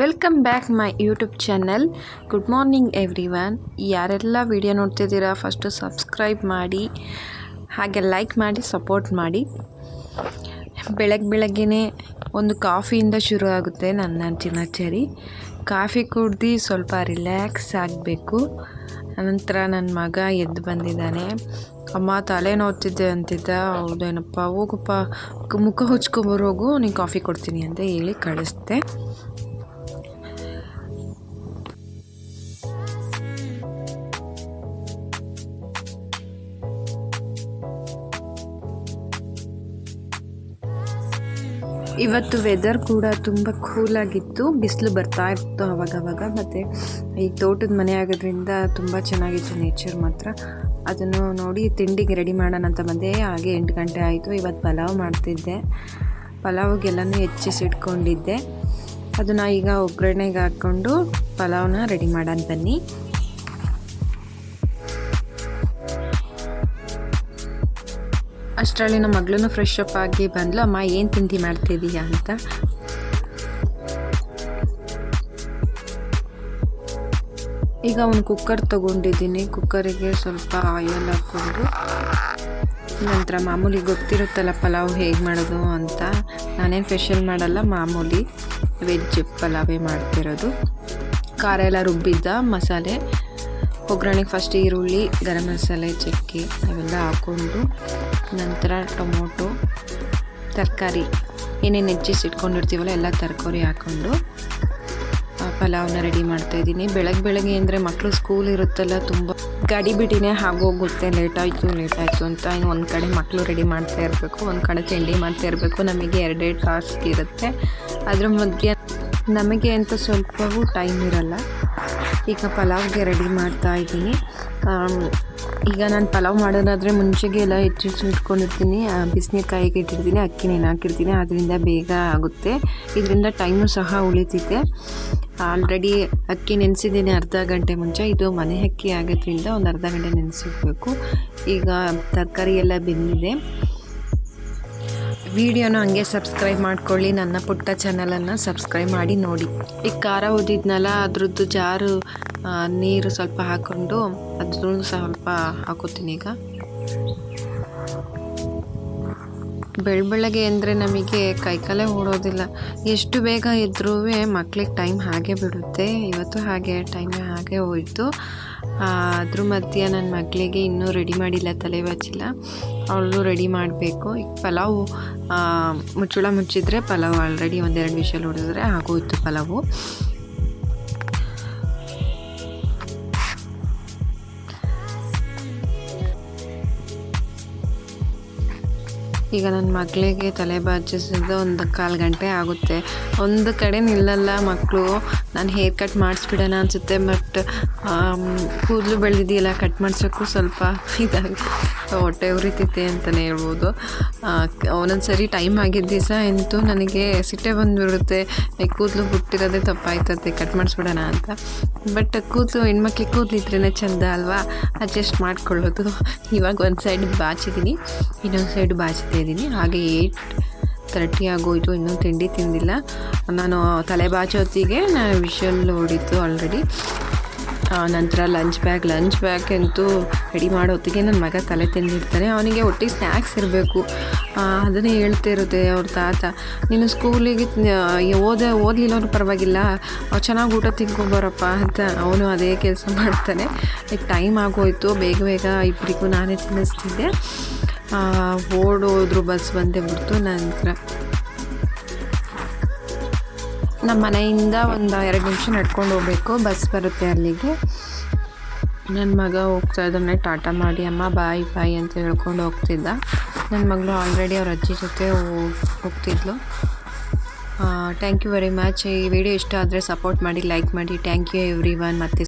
Welcome back my YouTube channel good morning everyone ಯಾರೆಲ್ಲ video ನೋಡ್ತಿದ್ದೀರಾ first subscribe ಮಾಡಿ, ಹಾಗೆ ಲೈಕ್ ಮಾಡಿ ಸಪೋರ್ಟ್ ಮಾಡಿ. ಬೆಳಗ್ಗೆ ಬೆಳಗ್ಗೆನೇ ಒಂದು ಕಾಫಿಯಿಂದ ಶುರು ಆಗುತ್ತೆ ನನ್ನ ದಿನಚರಿ. ಕಾಫಿ ಕುಡ್ದು ಸ್ವಲ್ಪ ರಿಲ್ಯಾಕ್ಸ್ ಆಗಬೇಕು. ಅನಂತರ ನನ್ನ ಮಗ ಎದ್ದು ಬಂದಿದ್ದಾನೆ. ಅಮ್ಮ ತಲೆ ನೋಡ್ತಿದ್ದೆ ಅಂತಿದ್ದ. ಹೌದೇನಪ್ಪ, ಹೋಗಪ್ಪ, ಮುಖ ಹೊಚ್ಕೊಂಬರೋಗು ನೀನು ಕಾಫಿ ಕೊಡ್ತೀನಿ ಅಂತ ಹೇಳಿ ಕಳಿಸ್ದೆ. ಇವತ್ತು ವೆದರ್ ಕೂಡ ತುಂಬ ಕೂಲಾಗಿತ್ತು ಬಿಸಿಲು ಬರ್ತಾ ಇತ್ತು ಅವಾಗವಾಗ, ಮತ್ತು ಈ ತೋಟದ ಮನೆ ಆಗೋದ್ರಿಂದ ತುಂಬ ಚೆನ್ನಾಗಿತ್ತು ನೇಚರ್ ಮಾತ್ರ. ಅದನ್ನು ನೋಡಿ ತಿಂಡಿಗೆ ರೆಡಿ ಮಾಡೋಣ ಅಂತ ಬಂದೆ. ಹಾಗೆ ಎಂಟು ಗಂಟೆ ಆಯಿತು. ಇವತ್ತು ಪಲಾವ್ ಮಾಡ್ತಿದ್ದೆ. ಪಲಾವ್ಗೆಲ್ಲನೂ ಹೆಚ್ಚಿಸಿಟ್ಕೊಂಡಿದ್ದೆ. ಅದನ್ನು ಈಗ ಒಗ್ಗರಣೆಗೆ ಹಾಕ್ಕೊಂಡು ಪಲಾವ್ನ ರೆಡಿ ಮಾಡೋಣ ಬನ್ನಿ. ಅಷ್ಟರಲ್ಲಿ ನಮ್ಮ ಮಗಳೂ ಫ್ರೆಶ್ ಅಪ್ ಆಗಿ ಬಂದ್ಲು, ಅಮ್ಮ, ಏನು ತಿಂಡಿ ಮಾಡ್ತಿದ್ದೀಯಾ ಅಂತ? ಈಗ ಒಂದು ಕುಕ್ಕರ್ ತೊಗೊಂಡಿದ್ದೀನಿ. ಕುಕ್ಕರಿಗೆ ಸ್ವಲ್ಪ ಆಯಿಲ್ ಹಾಕ್ಕೊಂಡು, ನಂತರ ಮಾಮೂಲಿ ಗೊತ್ತಿರುತ್ತಲ್ಲ ಪಲಾವ್ ಹೇಗೆ ಮಾಡೋದು ಅಂತ. ನಾನೇನು ಫೆಷಲ್ ಮಾಡಲ್ಲ, ಮಾಮೂಲಿ ವೆಜ್ ಪಲಾವೇ ಮಾಡ್ತಿರೋದು. ಖಾರ ಎಲ್ಲ ರುಬ್ಬಿದ್ದ, ಮಸಾಲೆ, ಒಗ್ಗರಣೆಗೆ ಫಸ್ಟ್ ಈರುಳ್ಳಿ, ಗರಂ ಮಸಾಲೆ, ಚಕ್ಕೆ, ಅವೆಲ್ಲ ಹಾಕ್ಕೊಂಡು ನಂತರ ಟೊಮೊಟೊ, ತರಕಾರಿ, ಏನೇನು ಹೆಚ್ಚಿಸಿಟ್ಕೊಂಡಿರ್ತೀವಲ್ಲ ಎಲ್ಲ ತರಕಾರಿ ಹಾಕ್ಕೊಂಡು ಪಲಾವನ್ನ ರೆಡಿ ಮಾಡ್ತಾ ಇದ್ದೀನಿ. ಬೆಳಗ್ಗೆ ಬೆಳಗ್ಗೆ ಅಂದರೆ ಮಕ್ಕಳು ಸ್ಕೂಲ್ ಇರುತ್ತಲ್ಲ, ತುಂಬ ಗಾಡಿ ಬಿಟ್ಟಿನೇ ಆಗೋಗುತ್ತೆ. ಲೇಟ್ ಲೇಟಾಯಿತು ಲೇಟ್ ಆಯಿತು ಅಂತ ಇನ್ನು ಒಂದು ಕಡೆ ಮಕ್ಕಳು ರೆಡಿ ಮಾಡ್ತಾ ಇರಬೇಕು, ಒಂದು ಕಡೆ ತಿಂಡಿ ಮಾಡ್ತಾ ಇರಬೇಕು. ನಮಗೆ ಎರಡೆರಡು ಟಾಸ್ಕ್ ಇರುತ್ತೆ. ಅದ್ರ ಮಧ್ಯೆ ನಮಗೆ ಅಂತ ಸ್ವಲ್ಪವೂ ಟೈಮ್ ಇರಲ್ಲ. ಈಗ ಪಲಾವ್ಗೆ ರೆಡಿ ಮಾಡ್ತಾ ಇದ್ದೀನಿ. ಈಗ ನಾನು ಪಲಾವ್ ಮಾಡೋದಾದರೆ ಮುಂಚೆಗೆ ಎಲ್ಲ ಹೆಚ್ಚು ಇಟ್ಕೊಂಡಿರ್ತೀನಿ ಬಿಸಿನೀರು ಕಾಯಿಗೆ ಇಟ್ಟಿರ್ತೀನಿ ಅಕ್ಕಿ ನೆನೆ ಹಾಕಿರ್ತೀನಿ. ಅದರಿಂದ ಬೇಗ ಆಗುತ್ತೆ. ಇದರಿಂದ ಟೈಮು ಸಹ ಉಳಿತಿದೆ. ಆಲ್ರೆಡಿ ಅಕ್ಕಿ ನೆನೆಸಿದ್ದೀನಿ ಅರ್ಧ ಗಂಟೆ ಮುಂಚೆ. ಇದು ಮನೆ ಅಕ್ಕಿ ಆಗೋದ್ರಿಂದ ಒಂದು ಅರ್ಧ ಗಂಟೆ ನೆನೆಸಿಡ್ಬೇಕು. ಈಗ ತರಕಾರಿ ಎಲ್ಲ ಬೆಂದಿದೆ. ವಿಡಿಯೋನ ಹಂಗೆ ಸಬ್ಸ್ಕ್ರೈಬ್ ಮಾಡ್ಕೊಳ್ಳಿ. ನನ್ನ ಪುಟ್ಟ ಚಾನಲನ್ನು ಸಬ್ಸ್ಕ್ರೈಬ್ ಮಾಡಿ ನೋಡಿ. ಈಗ ಖಾರ ಓದಿದ್ನಲ್ಲ ಅದ್ರದ್ದು ಜಾರು ನೀರು ಸ್ವಲ್ಪ ಹಾಕ್ಕೊಂಡು ಅದ್ರೂ ಸ್ವಲ್ಪ ಹಾಕೋತೀನಿ ಈಗ. ಬೆಳ ಬೆಳಗ್ಗೆ ಅಂದರೆ ನಮಗೆ ಕೈಕಾಲೇ ಓಡೋದಿಲ್ಲ. ಎಷ್ಟು ಬೇಗ ಇದ್ರೂ ಮಕ್ಳಿಗೆ ಟೈಮ್ ಹಾಗೆ ಬಿಡುತ್ತೆ. ಇವತ್ತು ಹಾಗೆ ಟೈಮ್ ಹಾಗೆ ಹೋಯಿತು. ಅದ್ರ ಮಧ್ಯೆ ನನ್ನ ಮಗಳಿಗೆ ಇನ್ನೂ ರೆಡಿ ಮಾಡಿಲ್ಲ, ತಲೆ ಬಚ್ಚಿಲ್ಲ ಅವಳು ರೆಡಿ ಮಾಡಬೇಕು. ಈಗ ಪಲಾವು ಮುಚ್ಚಳ ಮುಚ್ಚಿದ್ರೆ ಪಲಾವ್ ಆಲ್ರೆಡಿ ಒಂದೆರಡು ವಿಷಲ್ ಹೊಡೆದ್ರೆ ಆಗೋಯ್ತು ಪಲಾವು. ಈಗ ನನ್ನ ಮಗಳಿಗೆ ತಲೆ ಬಾಚಿಸಿದ ಒಂದು ಕಾಲು ಗಂಟೆ ಆಗುತ್ತೆ. ಒಂದು ಕಡೆ ನಿಲ್ಲಲ್ಲ ಮಕ್ಕಳು ನಾನು ಹೇರ್ ಕಟ್ ಮಾಡಿಸ್ಬಿಡೋಣ ಅನಿಸುತ್ತೆ ಬಟ್ ಕೂದಲು ಬೆಳೆದಿದೆಯಲ್ಲ ಕಟ್ ಮಾಡಿಸೋಕ್ಕೂ ಸ್ವಲ್ಪ ಇದಾಗಿ ಹೊಟ್ಟೆ ಉರಿತೈತೆ ಅಂತಲೇ ಹೇಳ್ಬೋದು. ಒಂದೊಂದು ಸರಿ ಟೈಮ್ ಆಗಿದ್ದ ದಿವಸ ಎಂತೂ ನನಗೆ ಸಿಟ್ಟೆ ಬಂದುಬಿಡುತ್ತೆ. ಕೂದಲು ಬಿಟ್ಟಿರೋದೇ ತಪ್ಪಾಯ್ತದೆ ಕಟ್ ಮಾಡಿಸ್ಬಿಡೋಣ ಅಂತ. ಬಟ್ ಕೂದಲು, ಹೆಣ್ಮಕ್ಳಿಗೆ ಕೂದಲು ಇದ್ರೇ ಚೆಂದ ಅಲ್ವಾ? ಅಡ್ಜಸ್ಟ್ ಮಾಡ್ಕೊಳ್ಳೋದು. ಇವಾಗ ಒಂದು ಸೈಡ್ ಬಾಚಿದ್ದೀನಿ ಇನ್ನೊಂದು ಸೈಡ್ ಬಾಚ್ತಾ ಇದ್ದೀನಿ ಹಾಗೆ ಏಟ್ ತರ್ಟಿ ಆಗೋಯ್ತು ಇನ್ನೂ ತಿಂಡಿ ತಿಂದಿಲ್ಲ. ನಾನು ತಲೆ ಬಾಚೋತ್ತಿಗೆ ನಾನು ವಿಷಲ್ ಹೊಡಿತು ಆಲ್ರೆಡಿ ನಂತರ ಲಂಚ್ ಬ್ಯಾಗ್ ಲಂಚ್ ಬ್ಯಾಗ್ ಅಂತೂ ರೆಡಿ ಮಾಡೋ ಹೊತ್ತಿಗೆ ನನ್ನ ಮಗ ತಲೆ ತಿಂದಿರ್ತಾನೆ. ಅವನಿಗೆ ಒಟ್ಟಿಗೆ ಸ್ನ್ಯಾಕ್ಸ್ ಇರಬೇಕು. ಅದನ್ನೇ ಹೇಳ್ತಿರುತ್ತೆ ಅವ್ರ ತಾತ. ನೀನು ಸ್ಕೂಲಿಗೆ ಓದ ಓದಲಿಲ್ಲವ್ರು ಪರವಾಗಿಲ್ಲ. ಚೆನ್ನಾಗಿ ಊಟ ತಿನ್ಕೊಂಬರಪ್ಪ ಅಂತ ಅವನು ಅದೇ ಕೆಲಸ ಮಾಡ್ತಾನೆ. ಲೈಕ್ ಟೈಮ್ ಆಗೋಯ್ತು. ಬೇಗ ಬೇಗ ಇಬ್ಬರಿಗೂ ನಾನೇ ತಿನ್ನಿಸ್ತಿದ್ದೆ. ಓಡೋದ್ರು ಬಸ್ ಬಂದೇ ಬಿಡ್ತು. ನಂತರ ನಮ್ಮ ಮನೆಯಿಂದ ಒಂದು ಎರಡು ನಿಮಿಷ ನಡ್ಕೊಂಡು ಹೋಗ್ಬೇಕು. ಬಸ್ ಬರುತ್ತೆ ಅಲ್ಲಿಗೆ. ನನ್ನ ಮಗ ಹೋಗ್ತಾ ಇದ್ದಾನೆ. ಟಾಟಾ ಮಾಡಿ, ಅಮ್ಮ, ಬಾಯ್ ಬಾಯ್ ಅಂತ ಹೇಳ್ಕೊಂಡು ಹೋಗ್ತಿದ್ದ. ನನ್ನ ಮಗಳು ಆಲ್ರೆಡಿ ಅವ್ರ ಅಜ್ಜಿ ಜೊತೆ ಹೋಗ್ತಿದ್ಲು. ಥ್ಯಾಂಕ್ ಯು ವೆರಿ ಮಚ್ ಈ ವಿಡಿಯೋ ಇಷ್ಟ ಆದರೆ ಸಪೋರ್ಟ್ ಮಾಡಿ ಲೈಕ್ ಮಾಡಿ. ಥ್ಯಾಂಕ್ ಯು ಎವ್ರಿ ಒನ್ ಮತ್ತು